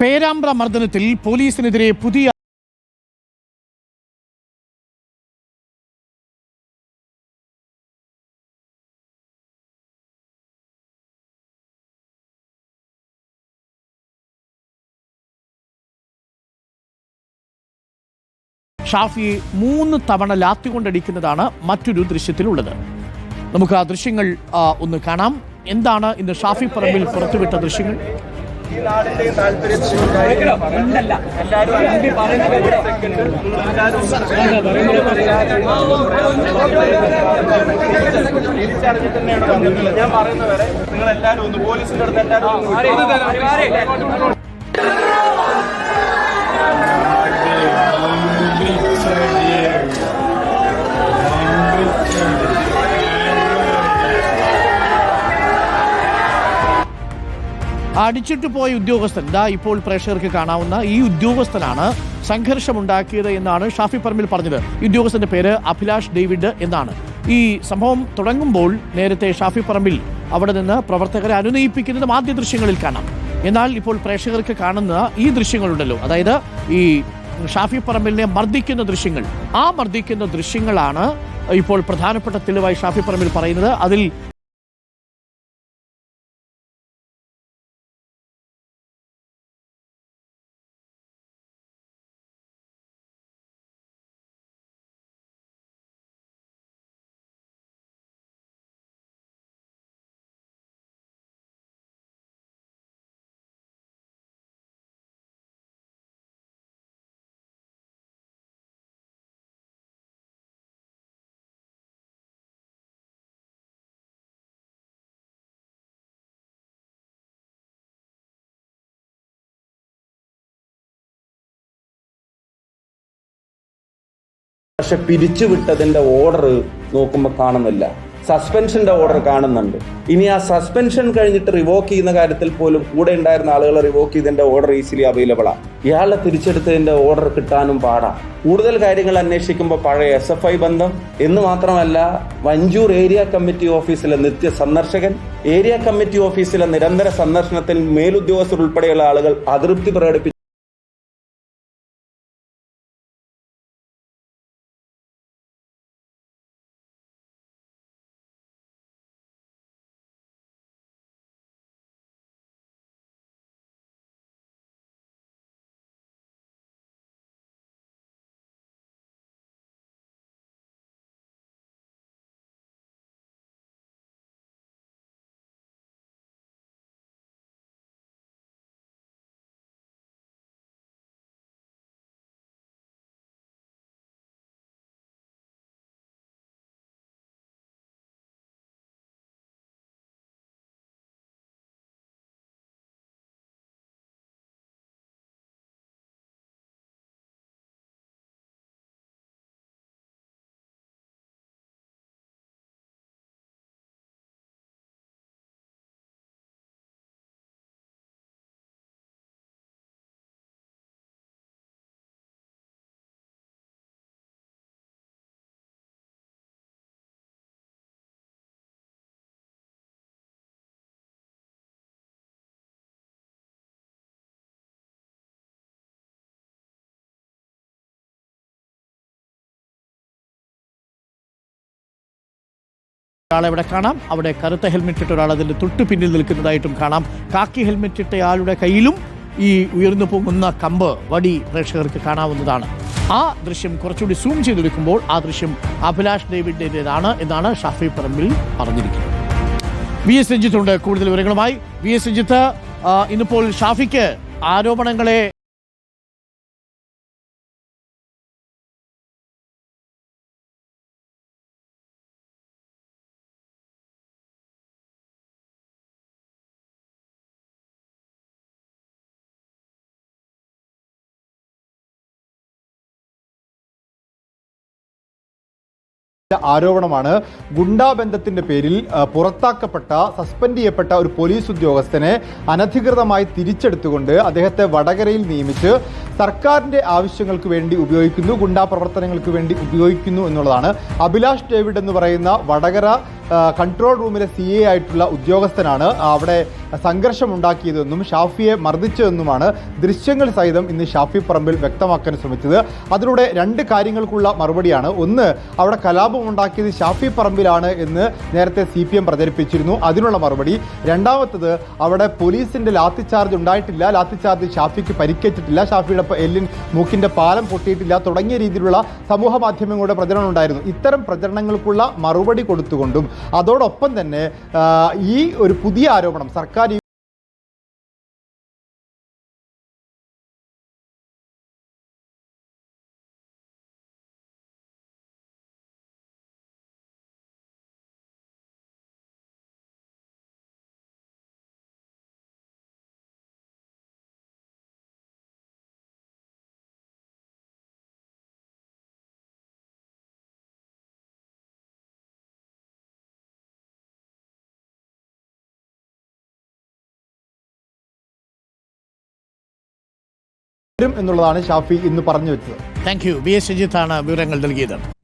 പേരാമ്പ്ര മർദ്ദനത്തിൽ പോലീസിനെതിരെ പുതിയ ഷാഫിയെ മൂന്ന് തവണ ലാത്തി കൊണ്ടടിക്കുന്നതാണ് മറ്റൊരു ദൃശ്യത്തിലുള്ളത്. നമുക്ക് ആ ദൃശ്യങ്ങൾ ഒന്ന് കാണാം. എന്താണ് ഇന്ന് ഷാഫി പറമ്പിൽ പുറത്തുവിട്ട ദൃശ്യങ്ങൾ? ഈ തിരിച്ചറിഞ്ഞിട്ട് തന്നെയാണ് വന്നിട്ടുള്ളത് ഞാൻ പറയുന്നവരെ നിങ്ങൾ എല്ലാവരും ഒന്ന് പോലീസിന്റെ അടുത്ത് എല്ലാവരും അടിച്ചിട്ട് പോയ ഉദ്യോഗസ്ഥൻ. ദാ ഇപ്പോൾ പ്രേക്ഷകർക്ക് കാണാവുന്ന ഈ ഉദ്യോഗസ്ഥനാണ് സംഘർഷമുണ്ടാക്കിയത് എന്നാണ് ഷാഫി പറമ്പിൽ പറഞ്ഞത്. ഉദ്യോഗസ്ഥന്റെ പേര് അഭിലാഷ് ഡേവിഡ് എന്നാണ്. ഈ സംഭവം തുടങ്ങുമ്പോൾ നേരത്തെ ഷാഫി പറമ്പിൽ അവിടെ നിന്ന് പ്രവർത്തകരെ അനുനയിപ്പിക്കുന്നതും ആദ്യ ദൃശ്യങ്ങളിൽ കാണാം. എന്നാൽ ഇപ്പോൾ പ്രേക്ഷകർക്ക് കാണുന്ന ഈ ദൃശ്യങ്ങളുണ്ടല്ലോ. അതായത് ഈ ഷാഫി പറമ്പിലിനെ മർദ്ദിക്കുന്ന ദൃശ്യങ്ങൾ. ആ മർദ്ദിക്കുന്ന ദൃശ്യങ്ങളാണ് ഇപ്പോൾ പ്രധാനപ്പെട്ട തെളിവായി ഷാഫി പറമ്പിൽ പറയുന്നത്. അതിൽ പക്ഷെ പിരിച്ചുവിട്ടതിന്റെ ഓർഡർ നോക്കുമ്പോൾ കാണുന്നില്ല. സസ്പെൻഷന്റെ ഓർഡർ കാണുന്നുണ്ട്. ഇനി ആ സസ്പെൻഷൻ കഴിഞ്ഞിട്ട് റിവോക്ക് ചെയ്യുന്ന കാര്യത്തിൽ പോലും കൂടെ ഉണ്ടായിരുന്ന ആളുകളെ റിവോക്ക് ചെയ്തതിന്റെ ഓർഡർ ഈസിലി അവൈലബിൾ ആണ് ഇയാളെ തിരിച്ചെടുത്തതിന്റെ ഓർഡർ കിട്ടാനും പാടാ. കൂടുതൽ കാര്യങ്ങൾ അന്വേഷിക്കുമ്പോൾ പഴയ എസ് എഫ് ഐ ബന്ധം. എന്ന് മാത്രമല്ല വഞ്ചൂർ ഏരിയ കമ്മിറ്റി ഓഫീസിലെ നിത്യ സന്ദർശകൻ ഏരിയ കമ്മിറ്റി ഓഫീസിലെ നിരന്തര സന്ദർശനത്തിൽ മേലുദ്യോഗസ്ഥർ ഉൾപ്പെടെയുള്ള ആളുകൾ അതൃപ്തി പ്രകടിപ്പിച്ചു ഒരാളെ ഇവിടെ കാണാം. അവിടെ കറുത്ത ഹെൽമെറ്റ് ഇട്ട ഒരാൾ അതിന്റെ തൊട്ടു പിന്നിൽ നിൽക്കുന്നതായിട്ടും കാണാം. കാക്കി ഹെൽമെറ്റ് ഇട്ട ആളുടെ കയ്യിലും ഈ ഉയർന്നു പോകുന്ന കമ്പ് വടി പ്രേക്ഷകർക്ക് കാണാവുന്നതാണ്. ആ ദൃശ്യം കുറച്ചുകൂടി സൂം ചെയ്തെടുക്കുമ്പോൾ ആ ദൃശ്യം അഭിലാഷ് ഡേവിഡിന്റെതാണ് എന്നാണ് ഷാഫി പറമ്പിൽ പറഞ്ഞിരിക്കുന്നത്. വി എസ് രഞ്ജിത്തുണ്ട്. കൂടുതൽ വിവരങ്ങളുമായി വി എസ് രഞ്ജിത്ത് ഇന്നിപ്പോൾ ഷാഫിക്ക് ആരോപണങ്ങളെ ആരോപണമാണ് ഗുണ്ടാബന്ധത്തിന്റെ പേരിൽ പുറത്താക്കപ്പെട്ട സസ്പെൻഡ് ചെയ്യപ്പെട്ട ഒരു പോലീസ് ഉദ്യോഗസ്ഥനെ അനധികൃതമായി തിരിച്ചെടുത്തുകൊണ്ട് അദ്ദേഹത്തെ വടകരയിൽ നിയമിച്ച് സർക്കാരിന്റെ ആവശ്യങ്ങൾക്ക് വേണ്ടി ഉപയോഗിക്കുന്നു ഗുണ്ടാ പ്രവർത്തനങ്ങൾക്ക് വേണ്ടി ഉപയോഗിക്കുന്നു എന്നുള്ളതാണ്. അഭിലാഷ് ഡേവിഡ് എന്ന് പറയുന്ന വടകര കൺട്രോൾ റൂമിലെ സി എ ആയിട്ടുള്ള ഉദ്യോഗസ്ഥനാണ്. അവിടെ സംഘർഷമുണ്ടാക്കിയതെന്നും ഷാഫിയെ മർദ്ദിച്ചതെന്നുമാണ് ദൃശ്യങ്ങൾ സഹിതം ഇന്ന് ഷാഫി പറമ്പിൽ വ്യക്തമാക്കാൻ ശ്രമിച്ചത്. അതിലൂടെ രണ്ട് കാര്യങ്ങൾക്കുള്ള മറുപടിയാണ്. ഒന്ന് അവിടെ കലാപം ഉണ്ടാക്കിയത് ഷാഫി പറമ്പിലാണ് എന്ന് നേരത്തെ സി പി എം പ്രചരിപ്പിച്ചിരുന്നു. അതിനുള്ള മറുപടി. രണ്ടാമത്തത് അവിടെ പോലീസിന്റെ ലാത്തി ചാർജ് ഉണ്ടായിട്ടില്ല. ലാത്തി ചാർജ് ഷാഫിക്ക് പരിക്കേറ്റിട്ടില്ല. ഷാഫിയുടെ എല്ലിൻ മൂക്കിന്റെ പാലം പൊട്ടിയിട്ടില്ല. തുടങ്ങിയ രീതിയിലുള്ള സമൂഹ മാധ്യമങ്ങളുടെ പ്രചരണം ഉണ്ടായിരുന്നു. ഇത്തരം പ്രചരണങ്ങൾക്കുള്ള മറുപടി കൊടുത്തുകൊണ്ടും അതോടൊപ്പം തന്നെ ഈ ഒരു പുതിയ ആരോപണം സർക്കാർ ഈ എന്നുള്ളതാണ് ഷാഫി ഇന്ന് പറഞ്ഞു വെച്ചത്. താങ്ക് യു ബി എസ് രജിത്താണ് വിവരങ്ങൾ നൽകിയത്.